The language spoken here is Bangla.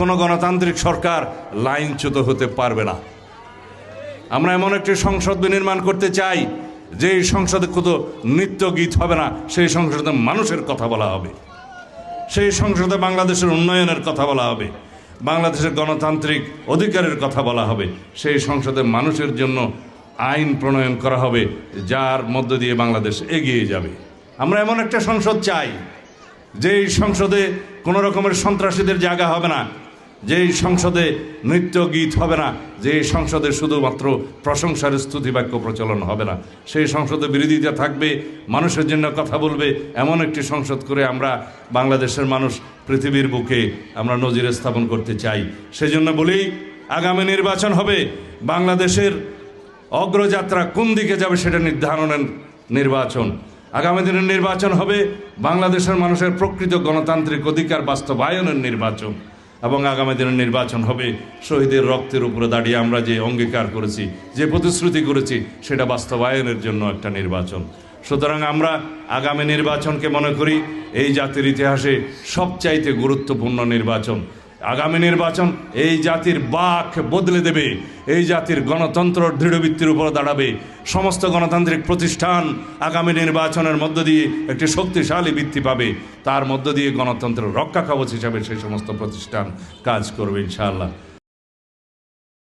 কোনো গণতান্ত্রিক সরকার লাইনচ্যুত হতে পারবে না। আমরা এমন একটি সংসদ বিনির্মাণ করতে চাই যে সংসদে কত নৃত্য গীত হবে না, সেই সংসদে মানুষের কথা বলা হবে। সেই সংসদে বাংলাদেশের উন্নয়নের কথা বলা হবে, বাংলাদেশের গণতান্ত্রিক অধিকারের কথা বলা হবে, সেই সংসদে মানুষের জন্য আইন প্রণয়ন করা হবে, যার মধ্য দিয়ে বাংলাদেশ এগিয়ে যাবে। আমরা এমন একটা সংসদ চাই যে সংসদে কোনো রকমের সন্ত্রাসীদের জায়গা হবে না যে সংসদে নৃত্য গীত হবে না, যে সংসদে শুধুমাত্র প্রশংসার স্তুতি বাক্য প্রচলন হবে না সেই সংসদে বিরোধিতা থাকবে, মানুষের জন্য কথা বলবে, এমন একটি সংসদ করে আমরা বাংলাদেশের মানুষ পৃথিবীর বুকে আমরা নজির স্থাপন করতে চাই। সেজন্য বলি, আগামী নির্বাচন হবে, বাংলাদেশের অগ্রযাত্রা কোন দিকে যাবে সেটা নির্ধারণের নির্বাচন। আগামী দিনের নির্বাচন হবে, বাংলাদেশের মানুষের প্রকৃত গণতান্ত্রিক অধিকার বাস্তবায়নের নির্বাচন। এবং আগামী দিনের নির্বাচন হবে। শহীদের রক্তের উপরে দাঁড়িয়ে আমরা যে অঙ্গীকার করেছি, যে প্রতিশ্রুতি করেছি, সেটা বাস্তবায়নের জন্য একটা নির্বাচন। সুতরাং আমরা আগামী নির্বাচনকে মনে করি, এই জাতির ইতিহাসে সবচাইতে গুরুত্বপূর্ণ নির্বাচন। আগামী নির্বাচন এই জাতির বাক বদলে দেবে, এই জাতির গণতন্ত্র দৃঢ়বৃত্তির উপর দাঁড়াবে। সমস্ত গণতান্ত্রিক প্রতিষ্ঠান আগামী নির্বাচনের মধ্য দিয়ে একটি শক্তিশালী বৃত্তি পাবে। তার মধ্য দিয়ে গণতন্ত্র রক্ষা কবচ হিসাবে সেই সমস্ত প্রতিষ্ঠান কাজ করবে, ইনশাআল্লাহ।